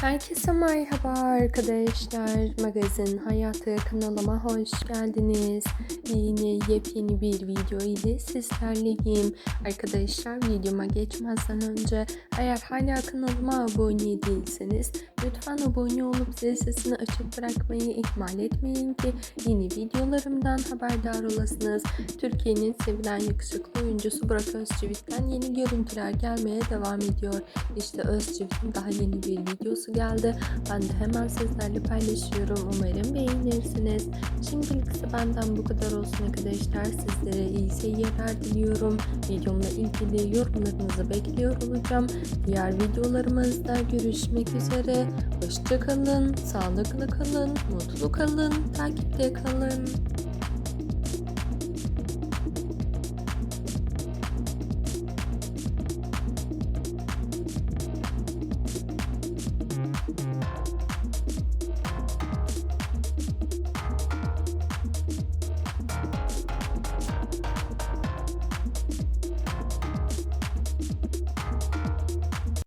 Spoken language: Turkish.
Herkese merhaba arkadaşlar. Magazin Hayatı kanalıma hoş geldiniz. Yine yepyeni bir video ile sizlerleyim. Arkadaşlar videoma geçmezden önce eğer hala kanalıma abone değilseniz lütfen abone olup zil sesini açık bırakmayı ihmal etmeyin ki yeni videolarımdan haberdar olasınız. Türkiye'nin sevilen yakışıklı oyuncusu Burak Özçivit'ten yeni görüntüler gelmeye devam ediyor. İşte Özçivit'in daha yeni bir videosu geldi. Ben de hemen sizlerle paylaşıyorum. Umarım beğenirsiniz. Şimdilik ise benden bu kadar olsun arkadaşlar. Sizlere iyi seyirler diliyorum. Videomla ilgili yorumlarınızı bekliyor olacağım. Diğer videolarımızda görüşmek üzere. Hoşçakalın, sağlıklı kalın, mutlu kalın, takipte kalın.